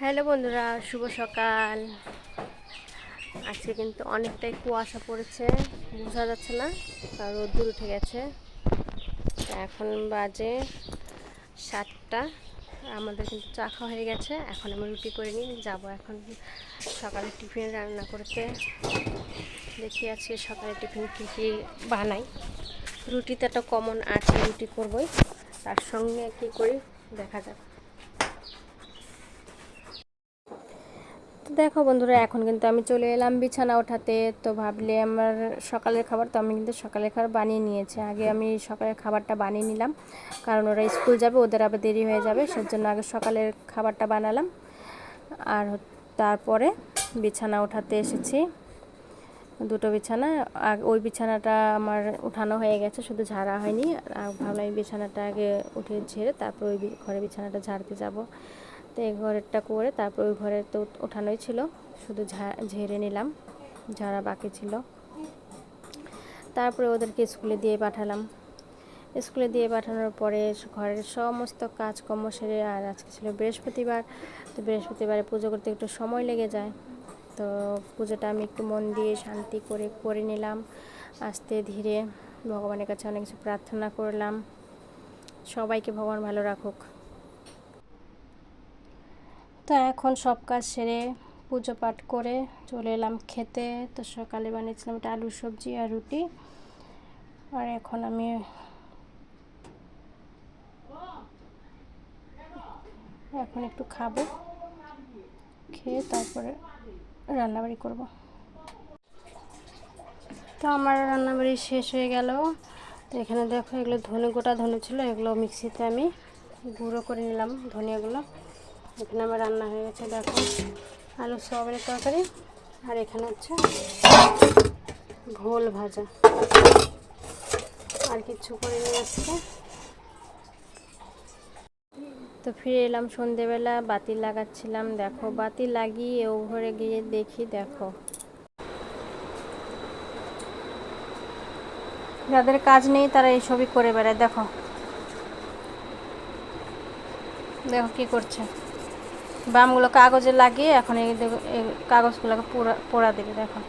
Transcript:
Hello বন্ধুরা, শুভ সকাল। আজকে কিন্তু অনেকটাই কুয়াশা পড়েছে, বোঝা যাচ্ছে না রোদ্দুর উঠে গেছে। এখন বাজে সাতটা, আমাদের কিন্তু চা খাওয়া হয়ে গেছে, এখন আমি রুটি করে নিই, যাব এখন সকালে টিফিন রান্না করতে। দেখি আজকে সকালে টিফিন কী কী বানাই। রুটিতে একটা কমন আছে, রুটি করবই, তার সঙ্গে কী করি, দেখা যাক তো দেখো বন্ধুরা, এখন কিন্তু আমি চলে এলাম বিছানা ওঠাতে। তো ভাবলে আমার সকালের খাবার, তো আমি কিন্তু সকালের খাবার বানিয়ে নিয়েছি। আগে আমি সকালের খাবারটা বানিয়ে নিলাম, কারণ ওরা স্কুল যাবে, ওদের আবার দেরি হয়ে যাবে, সেজন্য আগে সকালের খাবারটা বানালাম। আর তারপরে বিছানা ওঠাতে এসেছি। দুটো বিছানা আর ওই বিছানাটা আমার উঠানো হয়ে গেছে, শুধু ঝাড়া হয়নি। আর ভাবলাম বিছানাটা আগে উঠে ঝেড়ে তারপর ওই ঘরে বিছানাটা ঝাড়তে যাব। তো এই ঘরেরটা করে তারপর ওই ঘরের তো ওঠানোই ছিল। শুধু ঝেড়ে নিলাম, ঝাড়া বাকি ছিল। তারপরে ওদেরকে স্কুলে দিয়ে পাঠালাম। স্কুলে দিয়ে পাঠানোর পরে ঘরের সমস্ত কাজকর্ম সেরে আর আজকে ছিল বৃহস্পতিবার। তো বৃহস্পতিবারে পুজো করতে একটু সময় লেগে যায়। তো পুজোটা আমি একটু মন দিয়ে শান্তি করে করে নিলাম। আস্তে ধীরে ভগবানের কাছে অনেক কিছু প্রার্থনা করলাম। সবাইকে ভগবান ভালো রাখুক। তো এখন সব কাজ সেরে পুজো পাঠ করে চলে এলাম খেতে। তো সকালে বানিয়েছিলাম একটা আলুর সবজি আর রুটি। আর এখন আমি এখন একটু খাব, খেয়ে তারপরে রান্নাবাড়ি করব। তো আমার রান্নাবাড়ি শেষ হয়ে গেল। তো এখানে দেখো এগুলো ধনে গোটা ধনে ছিল এগুলো মিক্সিতে আমি গুঁড়ো করে নিলাম ধনিয়াগুলো। এখানে আমার রান্না হয়ে গেছে, দেখো। আলু সয়াবিনের তরকারি, আর এখানে হচ্ছে ভোল ভাজা। আর কিছু করে নিয়ে আসছে তো ফিরে এলাম সন্ধেবেলা বাতি লাগাচ্ছিলাম, দেখো। বাতি লাগিয়ে ও ঘরে গিয়ে দেখি, দেখো। যাদের কাজ নেই, তারা এইসবই করে বেড়ায়, দেখো। দেখো কি করছে। বামগুলো কাগজে লাগিয়ে এখন এই কাগজগুলোকে পোড়া পোড়া দেবে দেখো।